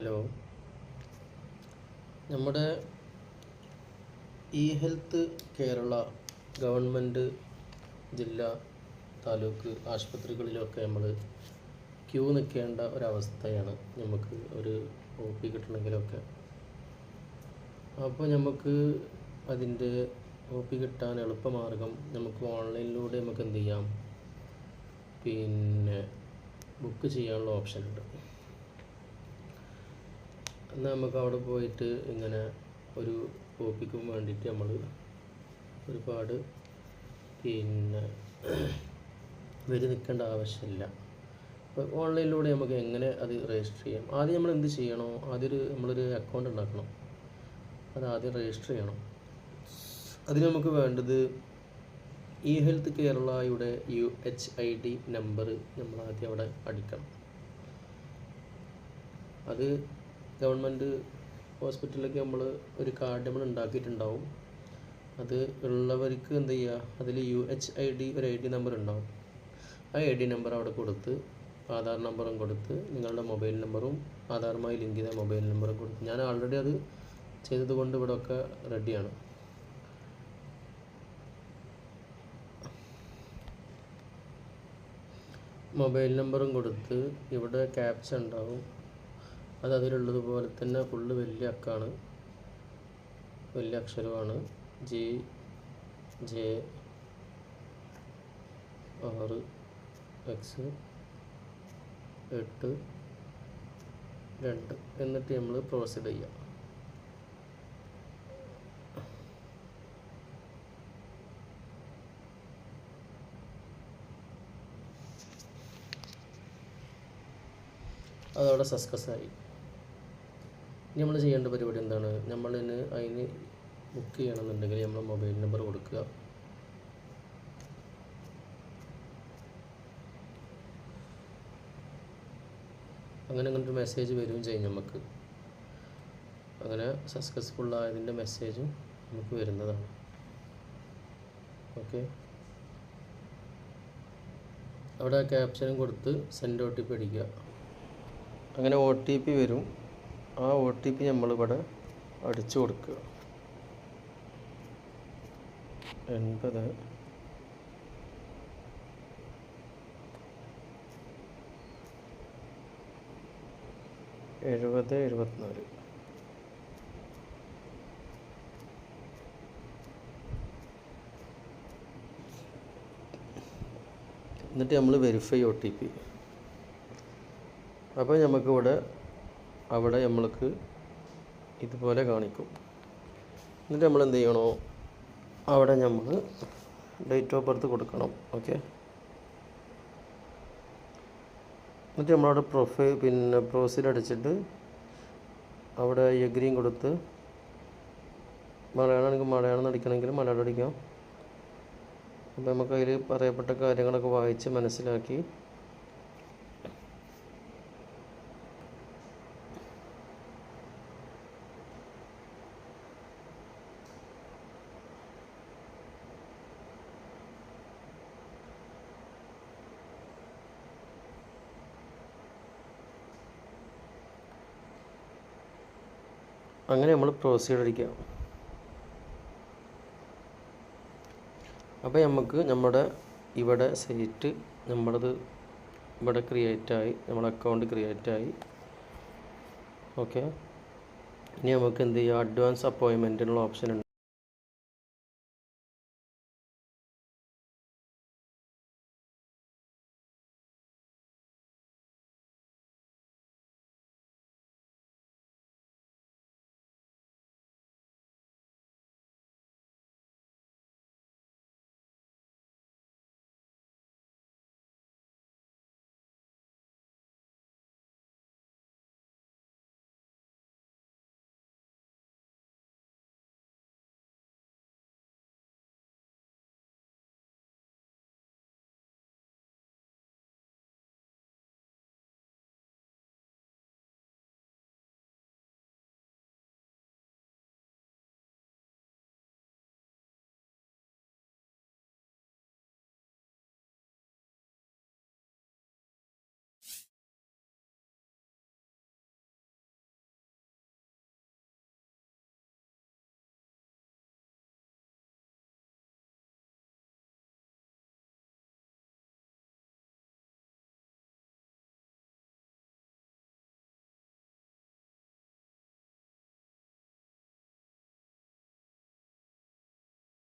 Hello. നമ്മുടെ E health Kerala government ജില്ലാ താലൂക്ക് ആശുപത്രികളിലൊക്കെ നമ്മൾ ക്യൂ നിൽക്കേണ്ട ഒരവസ്ഥയാണ് നമുക്ക് ഒരു ഒ പി കിട്ടണമെങ്കിലൊക്കെ. അപ്പോൾ നമുക്ക് അതിന്റെ ഒ പി കിട്ടാൻ എളുപ്പമാർഗം നമുക്ക് ഓൺലൈനിലൂടെ നമുക്ക് എന്ത് ചെയ്യാം? പിന്നെ ബുക്ക് ചെയ്യാനുള്ള ഓപ്ഷൻ ഉണ്ട് എന്നാൽ നമുക്ക് അവിടെ പോയിട്ട് ഇങ്ങനെ ഒരു കോപ്പിക്കും വേണ്ടിയിട്ട് നമ്മൾ ഒരുപാട് പിന്നെ വരി നിൽക്കേണ്ട ആവശ്യമില്ല. അപ്പോൾ ഓൺലൈനിലൂടെ നമുക്ക് എങ്ങനെ അത് രജിസ്റ്റർ ചെയ്യാം? ആദ്യം നമ്മൾ എന്ത് ചെയ്യണോ? ആദ്യം ഒരു നമ്മളൊരു അക്കൗണ്ട് ഉണ്ടാക്കണം. അത് ആദ്യം രജിസ്റ്റർ ചെയ്യണം. അതിന് നമുക്ക് വേണ്ടത് ഇ ഹെൽത്ത് കേരളയുടെ U H I D number നമ്മൾ ആദ്യം അവിടെ അടിക്കണം. അത് ഗവൺമെന്റ് ഹോസ്പിറ്റലിലൊക്കെ നമ്മൾ ഒരു കാർഡ് നമ്മൾ ഉണ്ടാക്കിയിട്ടുണ്ടാവും. അത് ഉള്ളവർക്ക് എന്ത് ചെയ്യുക? അതിൽ യു എച്ച് ഐ ഡി ഒരു ഐ ഡി നമ്പർ ഉണ്ടാവും. ആ ഐ ഡി നമ്പർ അവിടെ കൊടുത്ത് ആധാർ നമ്പറും കൊടുത്ത് നിങ്ങളുടെ മൊബൈൽ നമ്പറും ആധാറുമായി ലിങ്ക് ചെയ്ത മൊബൈൽ നമ്പറും കൊടുത്ത്. ഞാൻ ആൾറെഡി അത് ചെയ്തതുകൊണ്ട് ഇവിടെ ഒക്കെ റെഡിയാണ് മൊബൈൽ നമ്പറും കൊടുത്ത് ഇവിടെ ക്യാപ്ച ഉണ്ടാവും. അത് അതിലുള്ളത് പോലെ തന്നെ ഫുള്ള് വലിയ അക്കാണ്. വലിയ അക്ഷരമാണ്. ജി ജെ ആറ് എക്സ് എട്ട് രണ്ട്. എന്നിട്ട് നമ്മൾ പ്രൊസീഡ് ചെയ്യാം. അതവിടെ സക്സസ് ആയി. ഇനി നമ്മൾ ചെയ്യേണ്ട പരിപാടി എന്താണ്? നമ്മളിന് അതിന് ബുക്ക് ചെയ്യണമെന്നുണ്ടെങ്കിൽ നമ്മൾ മൊബൈൽ നമ്പർ കൊടുക്കുക. അങ്ങനെ അങ്ങനെ ഒരു മെസ്സേജ് വരികയും ചെയ്യും നമുക്ക്. അങ്ങനെ സക്സസ്ഫുൾ ആയതിന്റെ മെസ്സേജും നമുക്ക് വരുന്നതാണ്. ഓക്കെ അവിടെ ക്യാപ്ഷനും കൊടുത്ത് സെൻഡ് ഒ ടി പി അടിക്കുക. അങ്ങനെ ഒ ടി പി വരും. ആ ഒ ടി പി നമ്മളിവിടെ അടിച്ചു കൊടുക്കുക. എൺപത്. എഴുപത് എഴുപത്തിനാല്. എന്നിട്ട് നമ്മൾ വെരിഫൈ ഒ ടി പി അപ്പോൾ നമുക്കിവിടെ അവിടെ നമ്മൾക്ക് ഇതുപോലെ കാണിക്കും. എന്നിട്ട് നമ്മൾ എന്ത് ചെയ്യണോ അവിടെ നമ്മൾ ഡേറ്റ് ഓഫ് ബർത്ത് കൊടുക്കണം ഓക്കെ എന്നിട്ട് നമ്മളവിടെ പ്രൊഫൈൽ പിന്നെ പ്രൊസീഡ് അടിച്ചിട്ട് അവിടെ എഗ്രിയും കൊടുത്ത് മലയാളമാണെങ്കിൽ മലയാളം അടിക്കണമെങ്കിൽ മലയാളം അടിക്കാം. അപ്പോൾ നമുക്ക് അതിൽ പറയപ്പെട്ട കാര്യങ്ങളൊക്കെ വായിച്ച് മനസ്സിലാക്കി അങ്ങനെ നമ്മൾ പ്രൊസീഡ് അടിക്കുക അപ്പോൾ നമുക്ക് നമ്മുടെ ഇവിടെ സൈറ്റ് നമ്മളത് ഇവിടെ ക്രിയേറ്റായി നമ്മുടെ അക്കൗണ്ട് ക്രിയേറ്റായി ഓക്കെ ഇനി നമുക്ക് എന്ത് ചെയ്യാം? അഡ്വാൻസ് അപ്പോയിൻമെന്റിനുള്ള ഓപ്ഷൻ ഉണ്ട്.